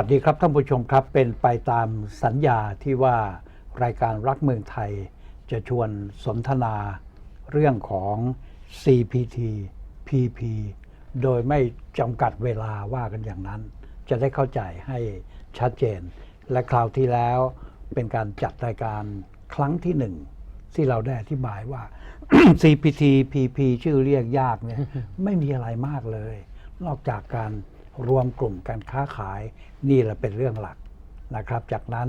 สวัสดีครับท่านผู้ชมครับ เป็นไปตามสัญญาที่ว่ารายการรักเมืองไทย จะชวนสนทนาเรื่องของ CPT PP โดยไม่จำกัดเวลาว่ากันอย่างนั้น จะได้เข้าใจให้ชัดเจน และคราวที่แล้วเป็นการจัดรายการครั้งที่หนึ่งที่เราได้อธิบายว่า CPT PP ชื่อเรียกยากเนี่ยไม่มีอะไรมากเลย นอกจากการ รวมกลุ่มการค้าขายนี่แหละเป็นเรื่องหลักนะครับ จากนั้น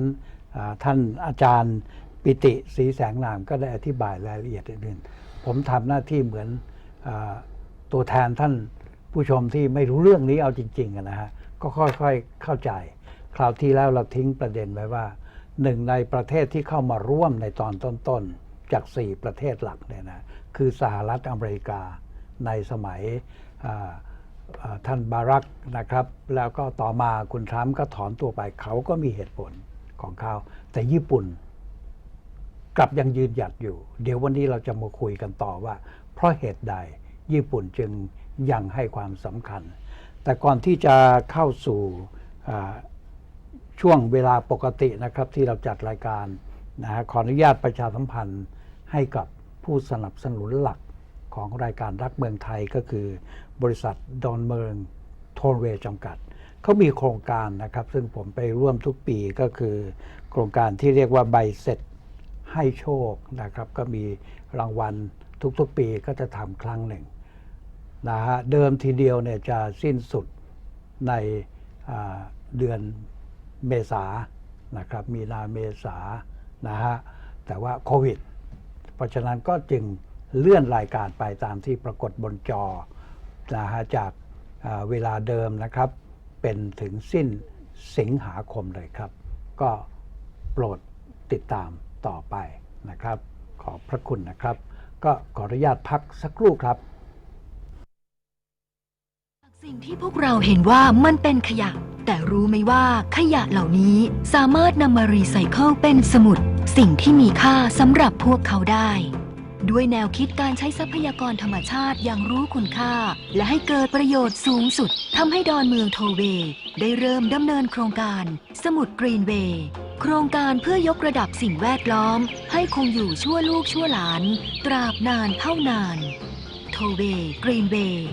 ท่านอาจารย์ปิติศรีแสงนามก็ได้อธิบายรายละเอียดอื่นผมทำหน้าที่เหมือนอตัวแทนท่านผู้ชมที่ไม่รู้เรื่องนี้เอาจริงๆนะฮะก็ค่อยๆเข้าใจ คราวที่แล้วเราทิ้งประเด็นไว้ว่าหนึ่งในประเทศที่เข้ามาร่วมในตอนต้นๆ จาก 4 ประเทศหลักเนี่ยนะคือสหรัฐอเมริกาในสมัยอ ท่านบารักนะครับ แล้วก็ต่อมาคุณทรัมป์ก็ถอนตัวไปเขาก็มีเหตุผลของเขาแต่ญี่ปุ่น กลับยังยืนหยัดอยู่ เดี๋ยววันนี้เราจะมาคุยกันต่อว่า เพราะเหตุใดญี่ปุ่นจึงยังให้ความสำคัญ แต่ก่อนที่จะเข้าสู่ช่วงเวลาปกตินะครับที่เราจัดรายการนะฮะขออนุญาตประชาสัมพันธ์ให้กับผู้สนับสนุนหลักของรายการรักเมืองไทยก็คือ บริษัทดอนเมืองโทนเวย์จำกัด เขามีโครงการนะครับ ซึ่งผมไปร่วมทุกปีก็คือโครงการที่เรียกว่าใบเสร็จให้โชคนะครับ ก็มีรางวัลทุกๆปีก็จะทำครั้งหนึ่งนะฮะเดิมทีเดียวเนี่ยจะสิ้นสุดในเดือนเมษานะครับ มีนาเมษานะฮะ แต่ว่าโควิด เพราะฉะนั้นก็จึงเลื่อนรายการไปตามที่ปรากฏบนจอ นะฮะจากเวลาเดิมนะครับ เป็นถึงสิ้นสิงหาคมเลยครับ ก็โปรดติดตามต่อไปนะครับ ขอพระคุณนะครับ ก็ขออนุญาตพักสักครู่ครับ สิ่งที่พวกเราเห็นว่ามันเป็นขยะ แต่รู้ไหมว่าขยะเหล่านี้สามารถนำมารีไซเคิลเป็นสมุด สิ่งที่มีค่าสำหรับพวกเขาได้ ด้วยแนวคิดการใช้ทรัพยากรธรรมชาติอย่างรู้คุณค่า และให้เกิดประโยชน์สูงสุดทำให้ดอนเมืองโทเวได้เริ่มดำเนินโครงการ สมุดกรีนเวย์โครงการเพื่อยกระดับสิ่งแวดล้อม ให้คงอยู่ชั่วลูกชั่วหลาน ตราบนานเท่านาน โทเวกรีนเวย์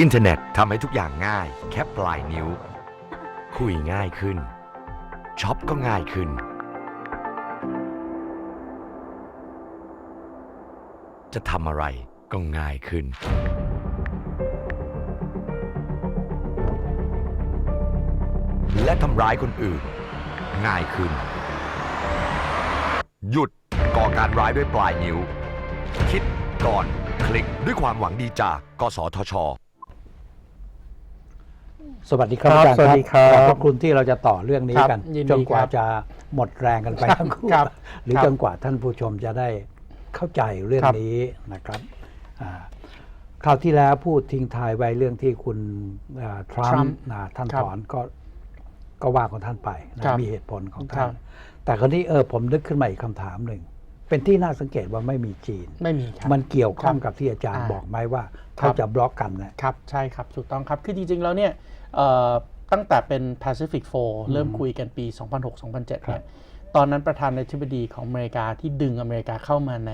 อินเทอร์เน็ตทำให้ทุกอย่างง่าย แค่ปลายนิ้ว คุยง่ายขึ้นช็อปก็ง่ายขึ้น จะทำอะไรก็ง่ายขึ้น และทำร้ายคนอื่น ง่ายขึ้น หยุดก่อการร้ายด้วยปลายนิ้ว คิดก่อนคลิกด้วยความหวังดีจากกสทช สวัสดีครับครับอาจารย์สวัสดีครับขอบพระคุณที่เราจะต่อเรื่องนี้ครับกันยินดีจนกว่าครับจะหมดแรงกันไปครับทั้งคู่ครับหรือครับ จนกว่าท่านผู้ชมจะได้ เข้าใจเรื่องครับนี้นะครับอ่าคราวที่แล้วพูดทิ้งท้ายไว้เรื่องที่คุณอ่าทรัมทรัมป์ป์นะท่านครับถอนก็ก็ว่าของท่านไปนะครับมีเหตุผลของครัท่านบแต่คราวนี้เออผมนึกขึ้นมาอีกคำถามหนึ่ง เป็นที่น่าสังเกตว่าไม่มีจีน ไม่มีครับมันเกี่ยวข้องครับกับที่อาจารย์อ่าบอกไหมว่าครัเขาบจะบล็อกกันนะครับใช่ครับถูกต้องครับ คือจริงๆแล้วเนี่ยเอ่อตั้งแต่เป็น Pacific 4เริ่มคุยกันปี 2006-2007เนี่ย ตอนนั้นประธานาธิบดีของอเมริกาที่ดึงอเมริกาเข้ามาใน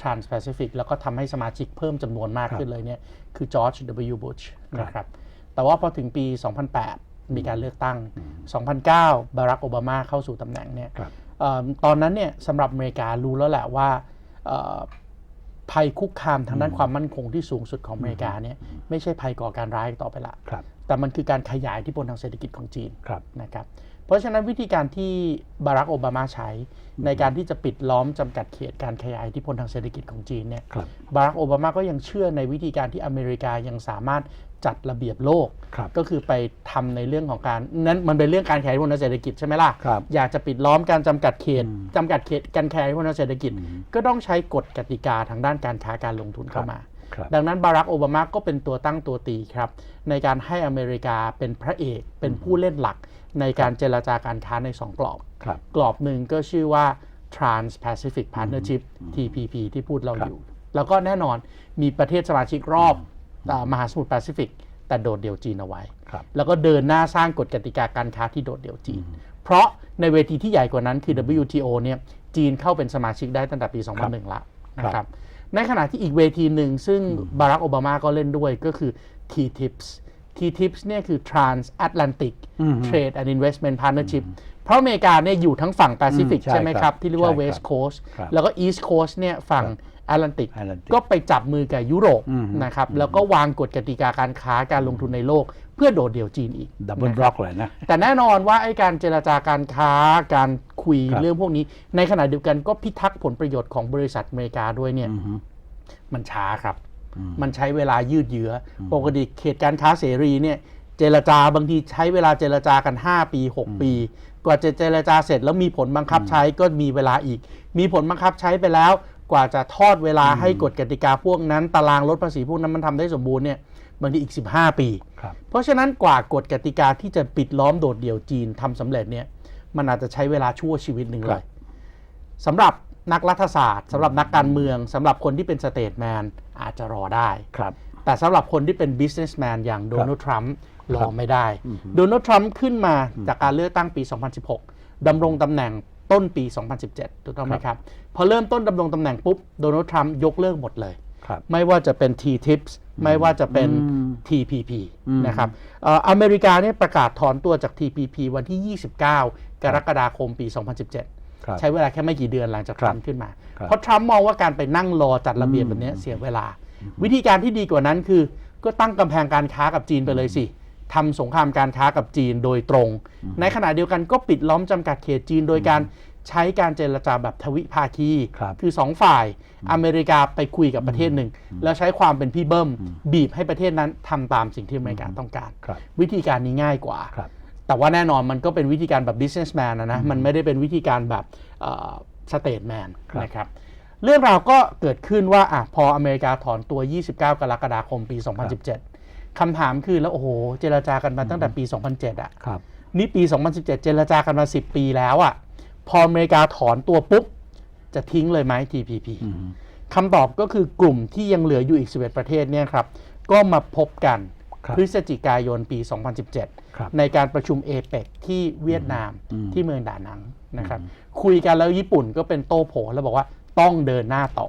Trans-Pacific แล้วก็ทำให้สมาชิกเพิ่มจำนวนมากครับขึ้นเลยเนี่ยคือจอร์จ W. Bush ครับนะครับแต่ว่าพอถึงปี 2008 มีการเลือกตั้ง 2009 บารักโอบามาเข้าสู่ตำแหน่งเนี่ยครับเออตอนนั้นเนี่ยสำหรับอเมริการู้แล้วแหละว่าเอ่อภัยคุกคามทางด้านความมั่นคงที่สูงสุดของอเมริกาเนี่ยไม่ใช่ภัยก่อการร้ายอีกต่อไปละครับแต่มันคือการขยายอิที่พลทางเศรษฐกิจของจีนครับนะครับ เพราะฉะนั้นวิธีการที่บารักโอบามาใช้ในการที่จะปิดล้อมจำกัดเขตการขยายอิทธิพลทางเศรษฐกิจของจีนเนี่ยครับบารักโอบามาก็ยังเชื่อในวิธีการที่อเมริกายังสามารถจัดระเบียบโลกครับก็คือไปทำในเรื่องของการนั้นมันเป็นเรื่องการขยายอิทธิพลทางเศรษฐกิจใช่ไหมล่ะครับอยากจะปิดล้อมการจำกัดเขตอืมจำกัดเขตการขยายอิทธิพลทางเศรษฐกิจอืมก็ต้องใช้กฎกติกาทางด้านการค้าการลงทุนเข้ามาครับดังนั้นบารักโอบามาก็เป็นตัวตั้งตัวตีครับ ในการให้อเมริกาเป็นพระเอกเป็นผู้เล่นหลัก ในการเจรจาการค้าใน 2 กรอบครับกรอบหนึ่งก็ชื่อว่า Trans-Pacific Partnership TPP ที่พูดเราครับอยู่ แล้วก็แน่นอนมีประเทศสมาชิกรอบอามหาสมุทรแปซิฟิกแต่โดดเดี่ยวจีนเอาไว้ครับแล้วก็เดินหน้าสร้างกฎกติกาการค้าที่โดดเดี่ยวจีน เพราะในเวทีที่ใหญ่กว่านั้นคือ WTO เนี่ยจีนเข้าเป็นสมาชิกได้ตั้งแต่ปี 2001 ละนะคครัรับบในขณะที่อีกเวทีหนึ่งซึ่งบารักโอบามาก็เล่นด้วยก็คือ TTIPS TTIPS เนี่ยคือ Transatlantic อืม Trade and Investment Partnership เพราะอเมริกาเนี่ยอยู่ทั้งฝั่งแปซิฟิกอืมใช่ใช่ไหมคครัรับบที่เรียกว่าใช่ครับ West Coast ครับแล้วก็ East Coast เนี่ยฝั่งแอตแลนติก Atlantic ก็ไปจับมือกับยุโรปอืมนะครับ แล้วก็วางกฎกติกาการค้าการลงทุนในโลก เพื่อโดดเดี่ยวจีนอีกดับเบิลนะบคล็รัอบกเลยนะ แต่แน่นอนว่าไอ้การเจรจาการค้าการคุยครับเรื่องพวกนี้ ในขณะเดียวกันก็พิทักษ์ผลประโยชน์ของบริษัทอเมริกาด้วยเนี่ยอือฮึมันช้าครับอื มมันใช้เวลายืดเยื้ออปกติเขตการค้าเสรีเนี่ยเจรจาบางทีใช้เวลาเจรจากัน 5 ปี 6 ปี กว่าจะเจรจาเสร็จแล้วมีผลบังคับใช้ก็มีเวลาอีก มีผลบังคับใช้ไปแล้ว กว่าจะทอดเวลาให้กฎกติกาพวกนั้น ตารางลดภาษีพวกนั้นมันทำได้สมบูรณ์เนี่ยบางทีอีก 15 ปีครับเพราะฉะนั้นกว่ากฎกติกาที่จะปิดล้อมโดดเดี่ยวจีนทำสำเร็จเนี่ยมันอาจจะใช้เวลาชั่วชีวิตหนึ่งคเลรับยสำหรับนักรัฐศาสตร์สำหรับนักการเมืองสำหรับคนที่เป็นสเตทแมน อาจจะรอได้ครับ แต่สำหรับคนที่เป็น businessman อย่างโดนัลด์ทรัมป์รอไม่ได้อือฮึโดนัลด์ทรัมป์ขึ้นมาจากการเลือกตั้งปี 2016 ดำรงตำแหน่งต้นปี 2017 ถูกต้องไหมครับ พอเริ่มต้นดำรงตำแหน่งปุ๊บ โดนัลด์ทรัมป์ยกเลิกหมดเลยครับไม่ว่าจะเป็น T-TIPS ไม่ว่าจะเป็นอืม TPP อืมนะครับเอ่ออเมริกาเนี่ยประกาศถอนตัวจาก TPP วันที่ 29 กรกฎาคมปี 2017ครับ ใช้เวลาแค่ไม่กี่เดือนหลังจากทครับรัมป์ขึ้นมาครับเพราะทรัมป์มองว่าการไปนั่งรอจัดระเบียบแบบเนี้ยเสียเวลา วิธีการที่ดีกว่านั้นคือ ก็ตั้งกำแพงการค้ากับจีนไปเลยสิทำสงครามการค้ากับจีนโดยตรง ในขณะเดียวกันก็ปิดล้อมจำกัดเขตจีนโดยการใช้การเจรจาแบบทวิภาคีครับคือสองฝ่ายอเมริกาไปคุยกับประเทศหนึ่ง แล้วใช้ความเป็นพี่เบิ้มบีบให้ประเทศนั้นทำตามสิ่งที่อเมริกาต้องการครับวิธีการนี้ง่ายกว่าครับ แต่ว่าแน่นอนมันก็เป็นวิธีการแบบ businessman นะนะมันไม่ได้เป็นวิธีการแบบสเตทแมนครับนะครับเรื่องราวก็เกิดขึ้นว่าอะพออเมริกาถอนตัว 29 กรกฎาคมปี 2017 คำถามคือแล้วโอ้โห เจรจากันมาตั้งแต่ปี 2007 อะครับนี่ปี 2017 เจรจากันมา 10 ปีแล้วอะ พออเมริกาถอนตัวปุ๊บ จะทิ้งเลยไหม TPP อือฮึคำตอบก็คือกลุ่มที่ยังเหลืออยู่อีก 11 ประเทศเนี่ยครับ ก็มาพบกันครับ พฤศจิกายนปี 2017ครับในการประชุมเอเปกที่เวียดนามอืมที่เมืองดานังนะครับ คุยกันแล้วญี่ปุ่นก็เป็นโต้โผแล้วบอกว่าต้องเดินหน้าต่อ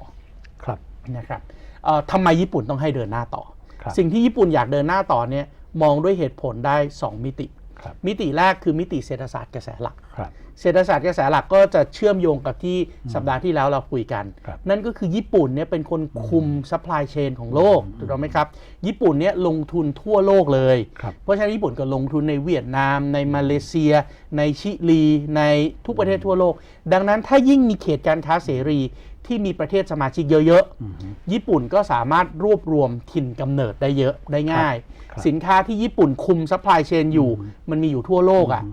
ครับนะครับเอ่อทำไมญี่ปุ่นต้องให้เดินหน้าต่อครับสิ่งที่ญี่ปุ่นอยากเดินหน้าต่อเนี่ยมองด้วยเหตุผลได้ 2 มิติครับ มิติแรกคือมิติเศรษฐศาสตร์กระแสหลักครับเศรษฐศาสตร์กระแสหลักก็จะเชื่อมโยงกับที่สัปดาห์ที่แล้วเราคุยกันครับนั่นก็คือญี่ปุ่นเนี่ยเป็นคนคุมซัพพลายเชนของโลกถูกต้องไหมครับ ญี่ปุ่นเนี่ยลงทุนทั่วโลกเลยครับเพราะฉะนั้นญี่ปุ่นก็ลงทุนในเวียดนาม ในมาเลเซีย ในชิลี ในทุกประเทศทั่วโลก ดังนั้นถ้ายิ่งมีเขตการค้าเสรี ที่มีประเทศสมาชิกเยอะๆ ญี่ปุ่นก็สามารถรวบรวมถิ่นกำเนิดได้เยอะได้ง่ายครับสินค้าที่ญี่ปุ่นคุมซัพพลายเชนอยู่ มันมีอยู่ทั่วโลกอะ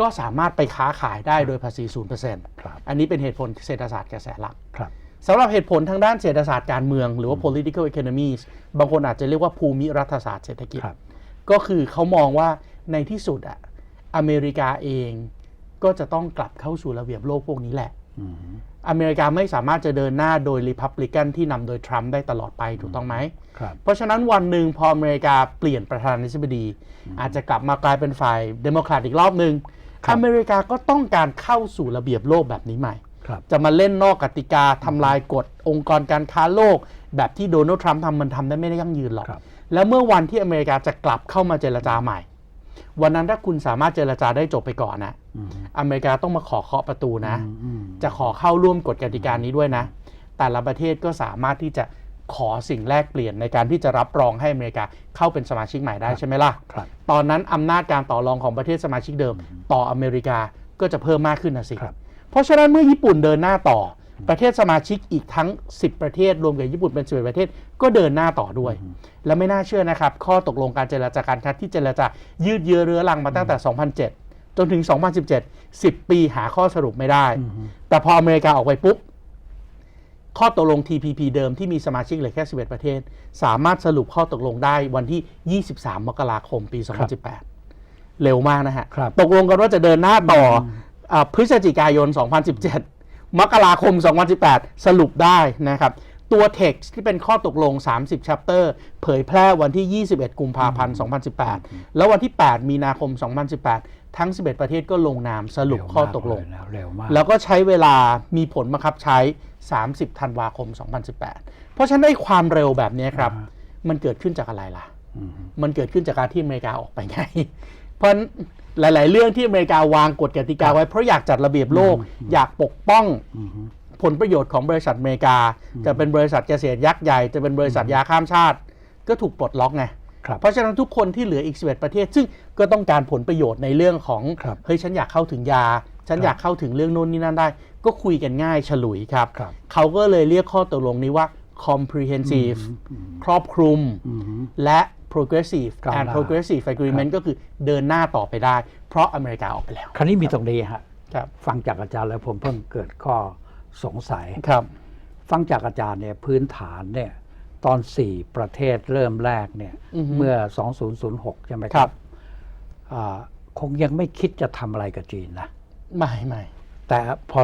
ก็สามารถไปค้าขายได้โดยภาษี0%ครับอันนี้เป็นเหตุผลเศรษฐศาสตร์กระแสหลักครับสำหรับเหตุผลทางด้านเศรษฐศาสตร์การเมือง หรือว่า political economies บางคนอาจจะเรียกว่าภูมิรัฐศาสตร์เศรษฐกิจครับก็คือเขามองว่าในที่สุดอะอเมริกาเองก็จะต้องกลับเข้าสู่ระเบียบโลกพวกนี้แหละ อืมอเมริกาไม่สามารถจะเดินหน้าโดยริพับลิกันที่นำโดยทรัมป์ได้ตลอดไปถูกต้องไหมครับเพราะฉะนั้นวันหนึ่งพออเมริกาเปลี่ยนประธานาธิบดี อาจจะกลับมากลายเป็นฝ่ายเดโมแครตอีกรอบหนึ่งครับอเมริกาก็ต้องการเข้าสู่ระเบียบโลกแบบนี้ใหม่ครับจะมาเล่นนอกกติกาทำลายกฎองค์กรการค้าโลก แบบที่โดนัลด์ทรัมป์ทำมันทำได้ไม่ได้ยั่งยืนหรอกครับแล้วเมื่อวันที่อเมริกาจะกลับเข้ามาเจรจาใหม่ วันนั้นถ้าคุณสามารถเจรจาได้จบไปก่อนนะ อืมอเมริกาต้องมาขอเคาะประตูนะอืมจะขอเข้าร่วมกฎกติกานี้ด้วยนะ แต่ละประเทศก็สามารถที่จะขอสิ่งแลกเปลี่ยนในการที่จะรับรองให้อเมริกาเข้าเป็นสมาชิกใหม่ได้ใช่ไหมล่ะครับตอนนั้นอำนาจการต่อรองของประเทศสมาชิกเดิม ต่ออเมริกาก็จะเพิ่มมากขึ้นนะสิครับเพราะฉะนั้นเมื่อญี่ปุ่นเดินหน้าต่อ ประเทศสมาชิกอีกทั้ง 10 ประเทศ รวมกับญี่ปุ่นเป็น11ประเทศ ก็เดินหน้าต่อด้วย และไม่น่าเชื่อนะครับ ข้อตกลงการเจรจาการค้าที่เจรจายืดเยื้อเรื้อรังมาตั้งแต่ 2007 จนถึง 2017 10 ปีหาข้อสรุปไม่ได้ แต่พออเมริกาออกไปปุ๊บ ข้อตกลง TPP เดิมที่มีสมาชิกเหลือแค่ 11 ประเทศ สามารถสรุปข้อตกลงได้วันที่ 23 มกราคมปี 2018 เร็วมากนะฮะครับตกลงกันว่าจะเดินหน้าต่ออาพฤศจิกายน 2017 มกราคม 2018 สรุปได้นะครับตัว text ที่เป็นข้อตกลง 30 chapter เผยแพร่วันที่ 21 กุมภาพันธ์ 2018 แล้ววันที่ 8 มีนาคม 2018 ทั้ง 11 ประเทศก็ลงนามสรุปข้อตกลงเร็วมากเยนะเร็วมาก แล้วก็ใช้เวลามีผลบังคับใช้ 30 ธันวาคม 2018 เพราะฉะนั้นไอ้ความเร็วแบบนี้ครับอ่าฮะมันเกิดขึ้นจากอะไรล่ะอืมมันเกิดขึ้นจากการที่อเมริกาออกไปไง เพราะฉะนั้นหลาย ๆ เรื่องที่อเมริกาวางกฎกติกาไว้เพราะอยากจัดระเบียบโลก อยากปกป้องอืมผลประโยชน์ของบริษัทอเมริกา จะเป็นบริษัทเกษตรยักษ์ใหญ่ จะเป็นบริษัทยาข้ามชาติ ก็ถูกปลดล็อกไงครับ เพราะฉะนั้นทุกคนที่เหลืออีก 11 ประเทศ ซึ่งก็ต้องการผลประโยชน์ในเรื่องของครับเฮ้ยฉันอยากเข้าถึงยา ฉันครับอยากเข้าถึงเรื่องนู้นนี่นั่นได้ ก็คุยกันง่ายฉลุยครับครับ เขาก็เลยเรียกข้อตกลงนี้ว่า comprehensive ครอบคลุมอืมและ progressive ก้าวห and น้า progressive agreement ก็คือเดินหน้าต่อไปได้ เพราะอเมริกาออกไปแล้ว คราวนี้มีตรงนี้ฮะครับฟังจากอาจารย์แล้วผมเพิ่งเกิดข้อสงสัยครับ ฟังจากอาจารย์เนี่ยพื้นฐานเนี่ย ตอน 4 ประเทศเริ่มแรกเนี่ยอือฮึเมื่อ 2006 ใช่ไหมคครัรับบอ่าคงยังไม่คิดจะทำอะไรกับจีนนะไม่ไม่แต่พอ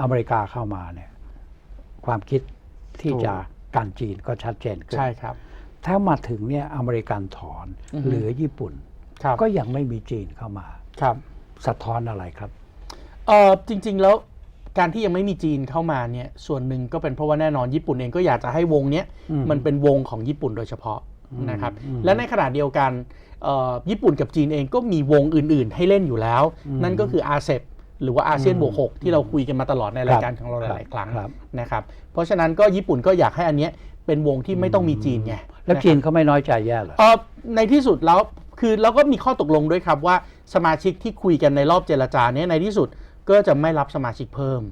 อเมริกาเข้ามาเนี่ยความคิดที่ถูกจะการจีนก็ชัดเจนขึ้นใช่ครับ ถ้ามาถึงเนี่ยอเมริกันถอนอือฮึเหลือญี่ปุ่นครับก็ยังไม่มีจีนเข้ามาครับ สะท้อนอะไรครับเออจริง ๆ แล้ว การที่ยังไม่มีจีนเข้ามาเนี่ยส่วนหนึ่งก็เป็นเพราะว่าแน่นอนญี่ปุ่นเองก็อยากจะให้วงเนี้ยอืมมันเป็นวงของญี่ปุ่นโดยเฉพาะนะครับอืมและในขณะเดียวกันเอ่อญี่ปุ่นกับจีนเองก็มีวงอื่น ๆ ให้เล่นอยู่แล้ว นั่นก็คืออาเซบหรือว่าอาเซียนบวกหกที่เราคุยกันมาตลอดในรายการของเราหลายๆครั้งครับนะครับเพราะฉะนั้นก็ญี่ปุ่นก็อยากให้อันเนี้ยเป็นวงที่ไม่ต้องมีจีนไงแล้วะครับจีนเขาไม่น้อยใจแย่เหรอเออในที่สุดแล้วคือเราก็มีข้อตกลงด้วยครับว่าสมาชิกที่คุยกันในรอบเจรจาเนี้ยในที่สุด ก็จะไม่รับสมาชิกเพิ่ม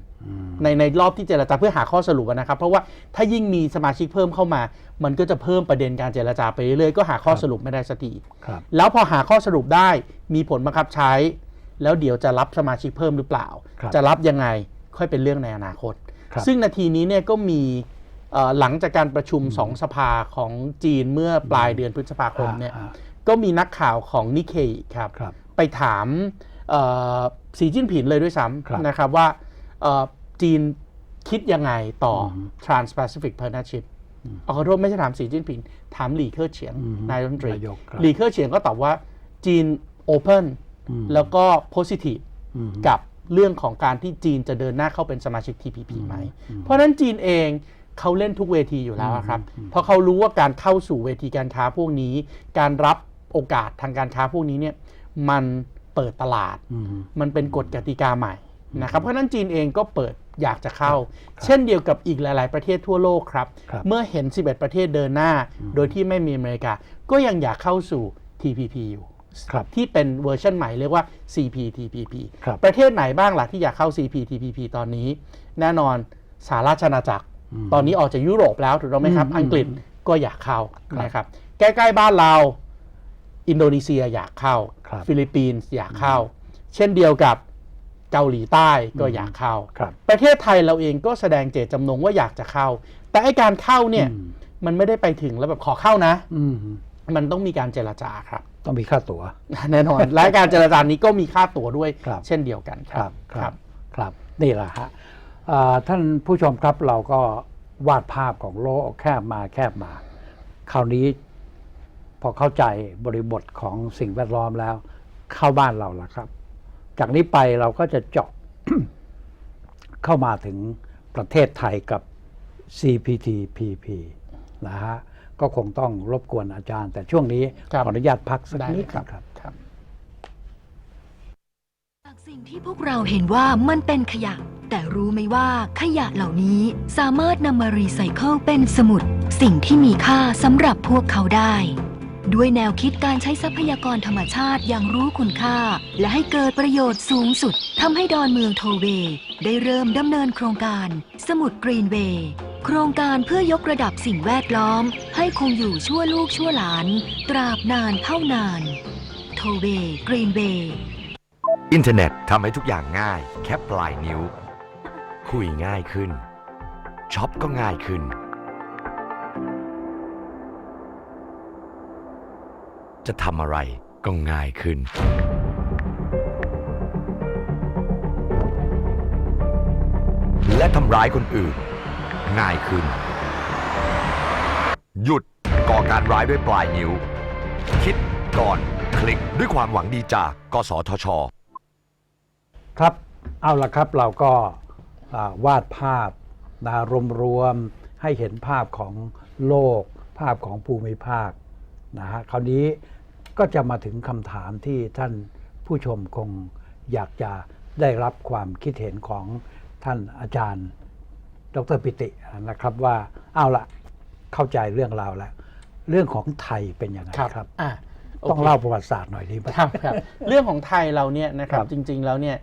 ในในรอบที่เจรจาเพื่อหาข้อสรุปอะนะครับ เพราะว่าถ้ายิ่งมีสมาชิกเพิ่มเข้ามา มันก็จะเพิ่มประเด็นการเจรจาไปเรื่อยๆก็หาข้อสรุปไม่ได้สักทีครับแล้วพอหาข้อสรุปได้มีผลบังคับใช้ แล้วเดี๋ยวจะรับสมาชิกเพิ่มหรือเปล่าครับจะรับยังไงค่อยเป็นเรื่องในอนาคตครับซึ่งนาทีนี้เนี่ยก็มีเอ่อหลังจากการประชุมสองสภาของจีนเมื่อปลายเดือนพฤษภาคมเนี่ยอ่าก็มีนักข่าวของนิเคอีครับครับ ไปถามเอ่อ สีจิ้นผิงเลยด้วยซ้ครับำนะครับว่าเอ่อจีนคิดยังไงต่ออม Trans-Pacific Partnership เอาขอโทษไม่ใช่ถามสีจิ้นผิง ถามหลี่เค่อเฉียงอืมนายรัฐมนตรีนายกครับหลี่เค่อเฉียงก็ตอบว่าจีน Open อืมแล้วก็ Positive อืมกับเรื่องของการที่จีนจะเดินหน้าเข้าเป็นสมาชิก TPP ไหม เพราะฉะนั้นจีนเองเขาเล่นทุกเวทีอยู่แล้วอะครับ เพราะเขารู้ว่าการเข้าสู่เวทีการค้าพวกนี้ การรับโอกาสทางการค้าพวกนี้เนี่ยมัน เปิดตลาดอืมมันเป็นกฎกติกาใหม่นะครับ เพราะฉะนั้นจีนเองก็เปิดอยากจะเข้า เช่นเดียวกับอีกหลาย ๆ ประเทศทั่วโลกครับครับ เมื่อเห็น 11 ประเทศเดินหน้า โดยที่ไม่มีอเมริกา ก็ยังอยากเข้าสู่ TPP อยู่ครับที่เป็นเวอร์ชันใหม่เรียกว่า CPTPP ครับประเทศไหนบ้างล่ะที่อยากเข้า CPTPP ตอนนี้ แน่นอนสหราชอาณาจักร ตอนนี้ออกจากยุโรปแล้วถูกต้องไหมครับอืมอังกฤษก็อยากเข้าครับนะครับ ใกล้ ๆ บ้านเรา อินโดนีเซียอยากเข้า ครับฟิลิปปินส์อยากเข้า เช่นเดียวกับเกาหลีใต้ก็อยากเข้า ครับประเทศไทยเราเองก็แสดงเจตจำนงว่าอยากจะเข้า แต่ไอการเข้าเนี่ยอืมมันไม่ได้ไปถึงแล้วแบบขอเข้านะ อืมมันต้องมีการเจรจาครับ ต้องมีค่าตั๋ว แน่นอน และการเจรจานี้ก็มีค่าตั๋วด้วย ครับ เช่นเดียวกันคครัรับ บครับครับนี่แหละฮะอ่าท่านผู้ชมครับเราก็วาดภาพของโลกแคบมาแคบมา คราวนี้ พอเข้าใจบริบทของสิ่งแวดล้อมแล้ว เข้าบ้านเราละครับ จากนี้ไปเราก็จะเจาะเข้ามาถึงประเทศไทยกับ CPTPP นะฮะก็คงต้องรบกวนอาจารย์ แต่ช่วงนี้ครับขออนุญาตพักสักได้นิดครับครับครับจากสิ่งที่พวกเราเห็นว่ามันเป็นขยะ แต่รู้ไหมว่าขยะเหล่านี้สามารถนำมารีไซเคิลเป็นสมุด สิ่งที่มีค่าสำหรับพวกเขาได้ ด้วยแนวคิดการใช้ทรัพยากรธรรมชาติอย่างรู้คุณค่า และให้เกิดประโยชน์สูงสุดทำให้ดอนเมืองโทเวย์ได้เริ่มดำเนินโครงการ สมุดกรีนเวย์โครงการเพื่อยกระดับสิ่งแวดล้อม ให้คงอยู่ชั่วลูกชั่วหลาน ตราบนานเท่านาน โทเวย์กรีนเวย์อินเทอร์เน็ตทำให้ทุกอย่างง่าย แค่ปลายนิ้ว คุยง่ายขึ้นช็อปก็ง่ายขึ้น จะทำอะไรก็ง่ายขึ้น และทำร้ายคนอื่น ง่ายขึ้น หยุดก่อการร้ายด้วยปลายนิ้ว คิดก่อนคลิกด้วยความหวังดีจากกสทช ครับเอาละครับเราก็าวาดภาพนะรวมๆให้เห็นภาพของโลก ภาพของภูมิภาค นะฮะคราวนี้ก็จะมาถึงคำถามที่ท่านผู้ชมคงอยากจะได้รับความคิดเห็นของท่านอาจารย์ ดรปิตินะครับว่าเอาละเข้าใจเรื่องราวแล้วเรื่องของไทยเป็นยังไงครับอะโคต้องเล่าประวัติศาสตร์หน่อยดีไหมครับครับ เรื่องของไทยเราเนี่ยนะครับครับจริง ๆ แล้วเนี่ย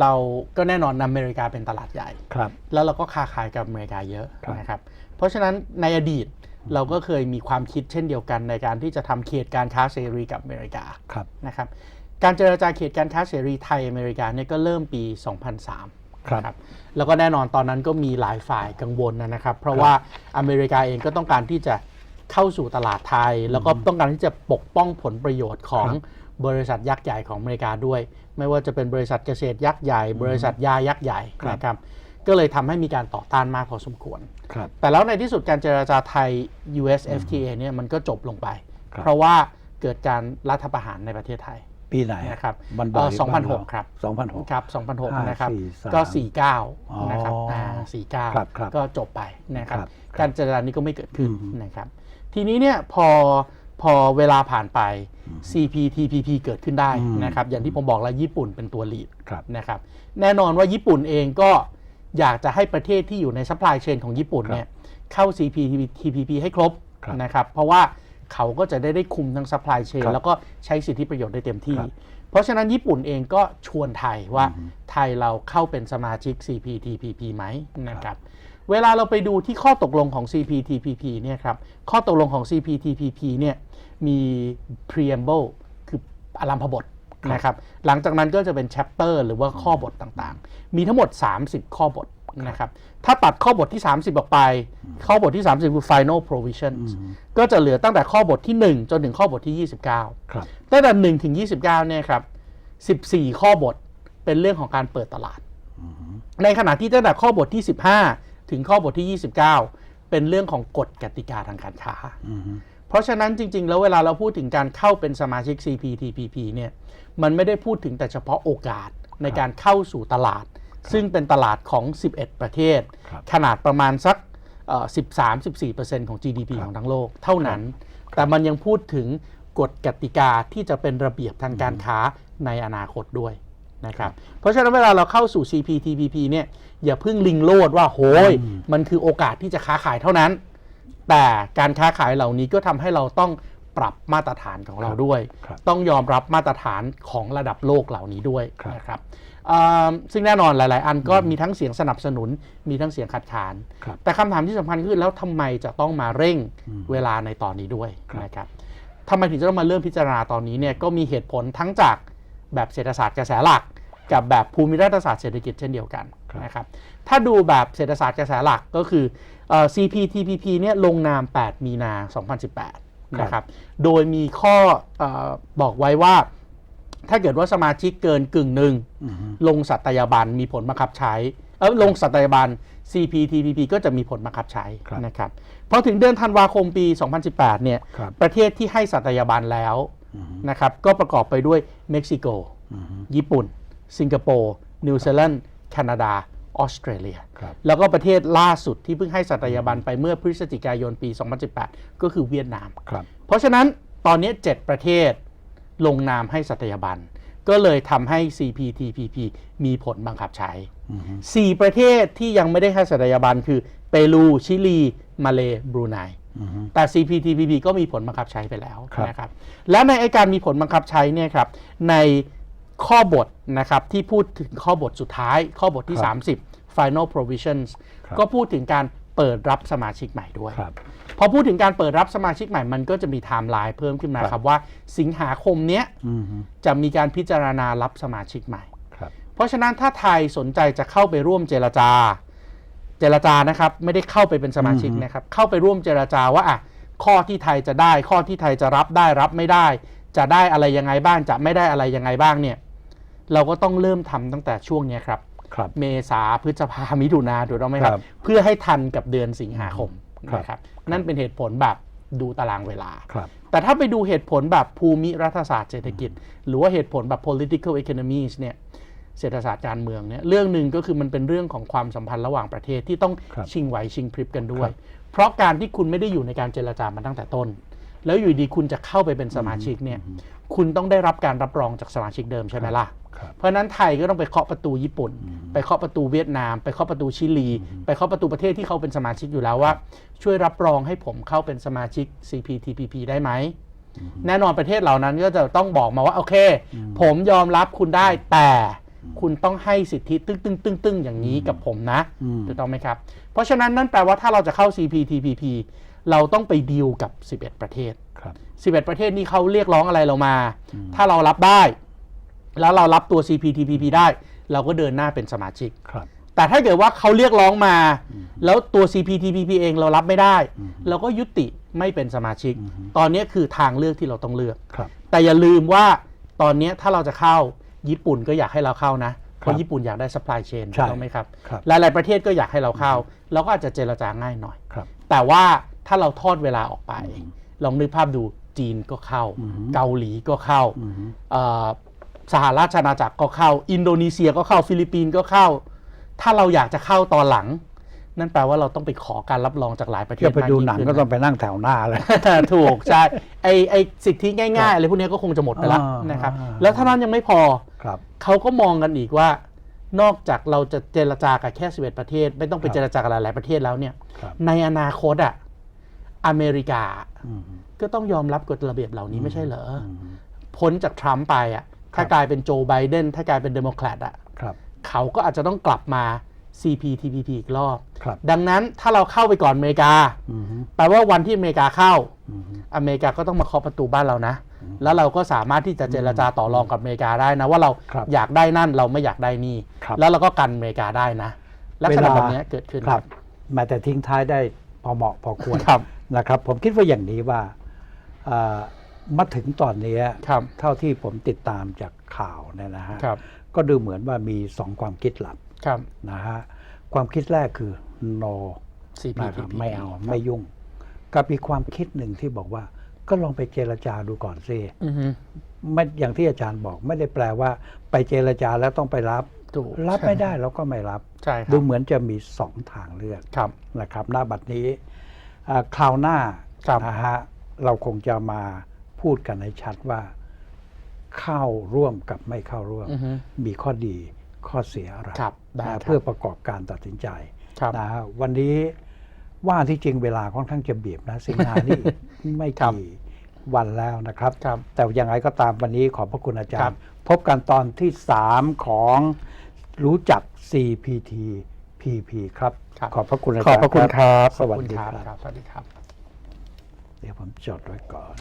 เราก็แน่นอนนำอเมริกาเป็นตลาดใหญ่ครับ แล้วเราก็ค้าขายกับอเมริกาเยอะครับนะครับ เพราะฉะนั้นในอดีต เราก็เคยมีความคิดเช่นเดียวกันในการที่จะทำเขตการค้าเสรีกับอเมริกาครับนะครับการเจรจาเขตการค้าเสรีไทยอเมริกาเนี่ยก็เริ่มปี 2003 ครับนะแล้วก็แน่นอนตอนนั้นก็มีหลายฝ่ายกังวลนะครับ เพราะว่าอเมริกาเองก็ต้องการที่จะเข้าสู่ตลาดไทย แล้วก็ต้องการที่จะปกป้องผลประโยชน์ของครับบริษัทยักษ์ใหญ่ของอเมริกาด้วย ไม่ว่าจะเป็นบริษัทเกษตรยักษ์ใหญ่ บริษัทยายักษ์ใหญ่ครับนะครับ ก็เลยทำให้มีการต่อต้านมากพอสมควร ครับ แต่แล้วในที่สุดการเจรจาไทย US FTA เนี่ยมันก็จบลงไป ครับ เพราะว่าเกิดการรัฐประหารในประเทศไทย ปีไหนนะครับมันเอ่อบ่อย2006ครับ2006ครับ ห้า2006 นะครับ สี่สามก็ อ๋อ49 นะครับอ่าครับครับ49 ก็จบไปนะครับครับการเจรจานี้ก็ไม่เกิดขึ้นอืม นะครับ ทีนี้เนี่ยพอพอเวลาผ่านไป CPTPP เกิดขึ้นได้อืมนะครับ อย่างที่ผมบอกแล้วญี่ปุ่นเป็นตัว lead ครับ นะครับ แน่นอนว่าญี่ปุ่นเองก็ อยากจะให้ประเทศที่อยู่ใน supply chain ของญี่ปุ่นเนี่ยเข้า CPTPP ให้ครบครับนะครับเพราะว่าเขาก็จะได้ได้คุมทั้ง supply chain ครับแล้วก็ใช้สิทธิประโยชน์ได้เต็มที่ครับเพราะฉะนั้นญี่ปุ่นเองก็ชวนไทยว่าไทยเราเข้าเป็นสมาชิก CPTPP ไหมนะครับเวลาเราไปดูที่ข้อตกลงของ CPTPP เนี่ยครับข้อตกลงของ CPTPP เนี่ยมี preamble คืออารัมพบท นะครับหลังจากนั้นก็จะเป็น chapter หรือว่าข้อบทต่างๆ มีทั้งหมด 30 ข้อบทนะครับถ้าตัดข้อบทที่ 30 ออกไป ข้อบทที่ 30 คือ final provisions ก็จะเหลือตั้งแต่ข้อบทที่ 1 จนถึงข้อบทที่ 29ครับตั้งแต่1ถึง 29เนี่ยครับ14 ข้อบทเป็นเรื่องของการเปิดตลาด ในขณะที่ตั้งแต่ข้อบทที่ 15 ถึงข้อบทที่ 29 เป็นเรื่องของกฎกติกาทางการค้า เพราะฉะนั้นจริง ๆ แล้วเวลาเราพูดถึงการเข้าเป็นสมาชิก CPTPP เนี่ย มันไม่ได้พูดถึงแต่เฉพาะโอกาสในการเข้าสู่ตลาด ซึ่งเป็นตลาดของ 11 ประเทศครับขนาดประมาณสักเอ่อ13-14%ของ GDP ของทั้งโลกเท่านั้น แต่มันยังพูดถึงกฎกติกาที่จะเป็นระเบียบทางการค้าในอนาคตด้วยนะครับ เพราะฉะนั้นเวลาเราเข้าสู่ CPTPP เนี่ยอย่าเพิ่งลิงโลดว่าโหยมันคือโอกาสที่จะค้าขายเท่านั้น แต่การค้าขายเหล่านี้ก็ทำให้เราต้อง ปรับมาตรฐานของเราด้วยครับต้องยอมรับมาตรฐานของระดับโลกเหล่านี้ด้วยครับนะครับอ่าซึ่งแน่นอนหลาย ๆ อันก็มีทั้งเสียงสนับสนุนมีทั้งเสียงขัดขานครับแต่คำถามที่สำคัญคือแล้วทำไมจะต้องมาเร่งเวลาในตอนนี้ด้วยครับนะครับทำไมถึงจะต้องมาเริ่มพิจารณาตอนนี้เนี่ยก็มีเหตุผลทั้งจากแบบเศรษฐศาสตร์กระแสหลัก กับแบบภูมิรัฐศาสตร์เศรษฐกิจเช่นเดียวกันครับนะครับถ้าดูแบบเศรษฐศาสตร์กระแสหลักก็คือเอ่อ CPTPP เนี่ยลงนาม 8 มีนา 2018 นะครับ โดยมีข้อเออบอกไว้ว่า ถ้าเกิดว่าสมาชิกเกินกึ่งหนึ่งลงสัตยาบันมีผลบังคับใช้เออลงสัตยาบัน CPTPP ก็จะมีผลบังคับใช้ครับนะครับพอถึงเดือนธันวาคมปี 2018 เนี่ยครับประเทศที่ให้สัตยาบันแล้วนะครับก็ประกอบไปด้วยเม็กซิโก ญี่ปุ่น สิงคโปร์ นิวซีแลนด์ แคนาดา ออสเตรเลียครับแล้วก็ประเทศล่าสุดที่เพิ่งให้สัตยาบันไปเมื่อพฤศจิกายนปี 2018 ก็คือเวียดนามครับเพราะฉะนั้นตอนนี้ 7 ประเทศลงนามให้สัตยาบัน ก็เลยทำให้ CPTPP มีผลบังคับใช้ 4 ประเทศที่ยังไม่ได้ให้สัตยาบันคือเปรู ชิลี มาเลบรูไนแต่ CPTPP ก็มีผลบังคับใช้ไปแล้วครับนะครับ และในไอการมีผลบังคับใช้เนี่ยครับใน ข้อบทนะครับที่พูดถึงข้อบทสุดท้าย ข้อบทที่ 30 final provisions ครับก็พูดถึงการเปิดรับสมาชิกใหม่ด้วยครับพอพูดถึงการเปิดรับสมาชิกใหม่มันก็จะมีไทม์ไลน์เพิ่มขึ้นมาครับครับว่าสิงหาคมเนี้ยอืมจะมีการพิจารณารับสมาชิกใหม่ครับเพราะฉะนั้นถ้าไทยสนใจจะเข้าไปร่วมเจรจา เจรจานะครับ ไม่ได้เข้าไปเป็นสมาชิกนะครับ เข้าไปร่วมเจรจาว่าอะข้อที่ไทยจะได้ ข้อที่ไทยจะรับได้รับไม่ได้ จะได้อะไรยังไงบ้างจะไม่ได้อะไรยังไงบ้างเนี่ย เราก็ต้องเริ่มทำตั้งแต่ช่วงเนี้ยครับครับ เมษาพฤษภามิถุนาถูกต้องไหมครัครับบเพื่อให้ทันกับเดือนสิงหาคมครับนะครับ นั่นเป็นเหตุผลแบบดูตารางเวลาครับแต่ถ้าไปดูเหตุผลแบบภูมิรัฐศาสตร์เศรษฐกิจ หรือว่าเหตุผลแบบ political economies เนี่ยเศรษฐศาสตร์การเมืองเนี่ยเรื่องหนึ่งก็คือมันเป็นเรื่องของความสัมพันธ์ระหว่างประเทศที่ต้องครับชิงไหวชิงพริบกันด้วครัยบเพราะการที่คุณไม่ได้อยู่ในการเจรจามาตั้งแต่ต้น แล้วอยู่ดีคุณจะเข้าไปเป็นสมาชิกเนี่ย คุณต้องได้รับการรับรองจากสมาชิกเดิมใช่ไหมล่ะครับเพราะฉะนั้นไทยก็ต้องไปเคาะประตูญี่ปุ่น ไปเคาะประตูเวียดนาม ไปเคาะประตูชิลี ไปเคาะประตูประเทศที่เขาเป็นสมาชิกอยู่แล้วว่า ช่วยรับรองให้ผมเข้าเป็นสมาชิก CPTPP ได้ไหมแน่นอนประเทศเหล่านั้นก็จะต้องบอกมาว่าโอเค ผมยอมรับคุณได้แต่คุณต้องให้สิทธิตึ้งตึ้งตึ้งตึ้งอย่างนี้กับผมนะอืมถูกต้องไหมครับ เพราะฉะนั้นนั่นแปลว่าถ้าเราจะเข้า CPTPP เราต้องไปดีลกับ 11 ประเทศครับ 11 ประเทศนี้เขาเรียกร้องอะไรเรามา ถ้าเรารับได้ แล้วเรารับตัว CPTPP ได้ เราก็เดินหน้าเป็นสมาชิกครับแต่ถ้าเกิดว่าเขาเรียกร้องมา แล้วตัว CPTPP เองเรารับไม่ได้ เราก็ยุติไม่เป็นสมาชิก ตอนนี้คือทางเลือกที่เราต้องเลือกครับแต่อย่าลืมว่าตอนนี้ถ้าเราจะเข้าญี่ปุ่นก็อยากให้เราเข้านะ เพราะญี่ปุ่นอยากได้ supply chain ใช่ถูกต้องไหมครับครับ หลาย ๆ ประเทศก็อยากให้เราเข้า เราก็อาจจะเจรจาง่ายหน่อยครับแต่ว่า ถ้าเราทอดเวลาออกไป ลองนึกภาพดูจีนก็เข้า เกาหลีก็เข้าเอ่อสหราชอาณาจักรก็เข้า อินโดนีเซียก็เข้าฟิลิปปินส์ก็เข้า ถ้าเราอยากจะเข้าตอนหลัง นั่นแปลว่าเราต้องไปขอการรับรองจากหลายประเทศจะไปดูหนังมากยิ่ก็ขึ้ต้องไปนั่งแถวหน้าเลยถูกใช่ไอไอสิทธิง่ายๆอะไรพวกนี้ก็คงจะหมดไปแล้วอ่านนะครับอ่าแล้วเท่านั้นยังไม่พอครับเขาก็มองกันอีกว่านอกจากเราจะเจรจากับแค่ 11 ประเทศ ไม่ต้องไปครับเจรจากับหลาย ๆ ประเทศแล้วเนี่ยครับในอนาคตอะ อเมริกาอืมก็ต้องยอมรับกฎระเบียบเหล่านี้ไม่ใช่เหรอออืมพ้นจากทรัมป์ไปอะ ถ้ากลายเป็นโจไบเดน ถ้ากลายเป็นเดโมแครตอะครับเขาก็อาจจะต้องกลับมา CPTPP อีกรอบครับดังนั้นถ้าเราเข้าไปก่อนอเมริกาอืมแปลว่าวันที่อเมริกาเข้าอืมอเมริกาก็ต้องมาเคาะประตูบ้านเรานะ แล้วเราก็สามารถที่จะเจรจาต่อรองกับอเมริกาได้นะ ว่าเราครับอยากได้นั่นเราไม่อยากได้นี่ครับแล้วเราก็กันอเมริกาได้นะลักษณะแบบนี้เกิดขึ้นครับแม้แต่ทิ้งท้ายได้พอเหมาะพอควรครับ นะครับ ผมคิดว่าอย่างนี้ว่าเอ่อมาถึงตอนนี้ครับเท่าที่ผมติดตามจากข่าวเนี่ยนะฮะครับก็ดูเหมือนว่ามีสองความคิดหลักครับนะฮะความคิดแรกคือ no นะครับ CPTPP ไม่เอาครับไม่ยุ่งกับอีกความคิดหนึ่งที่บอกว่า ก็ลองไปเจรจาดูก่อนสิอือฮึไม่อย่างที่อาจารย์บอกไม่ได้แปลว่า ไปเจรจาแล้วต้องไปรับถูกรับไม่ได้เราก็ไม่รับใช่คดูรับเหมือนจะมีสองทางเลือกครับนะครับหน้าบัดนี้อ่า คราวหน้าครับนะฮะเราคงจะมาพูดกันให้ชัดว่าเข้าร่วมกับไม่เข้าร่วมอือฮึมีข้อดีข้อเสียอะไรครับได้นะครับครับเพื่อประกอบการตัดสินใจครับนะฮะวันนี้ว่าที่จริงเวลาค่อนข้างจะบีบนะสิงหานี่ไม่ครับกี่วันแล้วนะครับครับแต่ยังไงก็ตามวันนี้ขอบพระคุณอาจาครัรบย์ พบกันตอนที่ 3 ของรู้จัก CPT PP ครับ ครับ ขอบพระคุณอาขอจาบรย์พระคุณครับ สวัสขอบดีณครับ สวัสดีครับ เดี๋ยวผมจดไว้ก่อน